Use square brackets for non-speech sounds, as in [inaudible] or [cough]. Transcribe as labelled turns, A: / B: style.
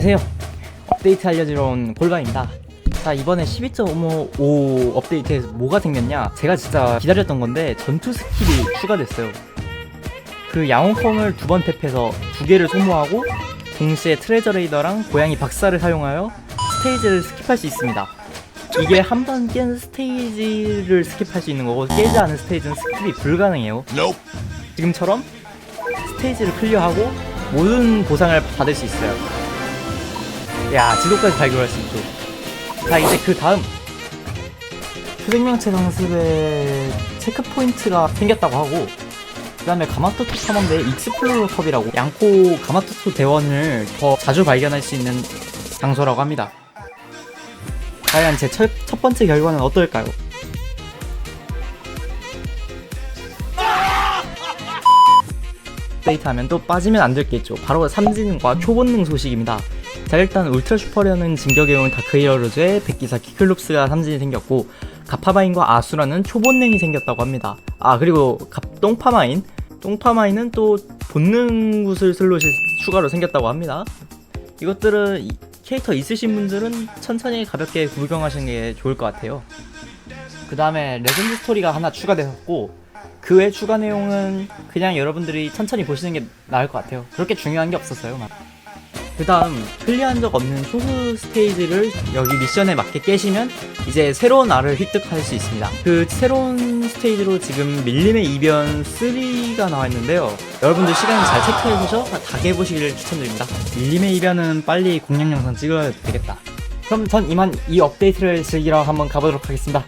A: 안녕하세요. 업데이트 알려주러 온 골반입니다. 자, 이번에 12.5 업데이트에서 뭐가 생겼냐? 제가 진짜 기다렸던 건데 전투 스킬이 추가됐어요. 그 양호컴을 두 번 탭해서 두 개를 소모하고 동시에 트레저 레이더랑 고양이 박사를 사용하여 스테이지를 스킵할 수 있습니다. 이게 한 번 깬 스테이지를 스킵할 수 있는 거고 깨지 않은 스테이지는 스킵이 불가능해요. 지금처럼 스테이지를 클리어하고 모든 보상을 받을 수 있어요. 야 지도까지 발견할 수 있죠. 자 이제 그 다음 수생명체 상습에 체크 포인트가 생겼다고 하고 그 다음에 가마토토 탐험대 익스플로러 컵이라고 양코 가마토토 대원을 더 자주 발견할 수 있는 장소라고 합니다. 과연 제 첫, 첫 번째 결과는 어떨까요? [laughs] 업데이트하면 또 빠지면 안 될 게 있죠. 바로 삼진과 초본능 소식입니다. 자 일단 울트라 슈퍼리어는 진격해온 다크 히어로즈의 백기사 키클롭스가 삼진이 생겼고 가파바인과 아수라는 초본능이 생겼다고 합니다. 아 그리고 갑- 똥파마인 똥파마인은 또 본능 구슬 슬롯이 추가로 생겼다고 합니다. 이것들은 이- 캐릭터 있으신 분들은 천천히 가볍게 구경하시는 게 좋을 것 같아요. 그 다음에 레전드 스토리가 하나 추가되었고 그 외 추가 내용은 그냥 여러분들이 천천히 보시는 게 나을 것 같아요. 그렇게 중요한 게 없었어요. 그 다음 클리어한 적 없는 소수 스테이지를 여기 미션에 맞게 깨시면 이제 새로운 알을 획득할 수 있습니다. 그 새로운 스테이지로 지금 밀림의 이변 3가 나와 있는데요. 여러분들 시간 잘 체크해보셔 다 깨보시기를 추천드립니다. 밀림의 이변은 빨리 공략 영상 찍어야 되겠다. 그럼 전 이만 이 업데이트를 즐기러 한번 가보도록 하겠습니다.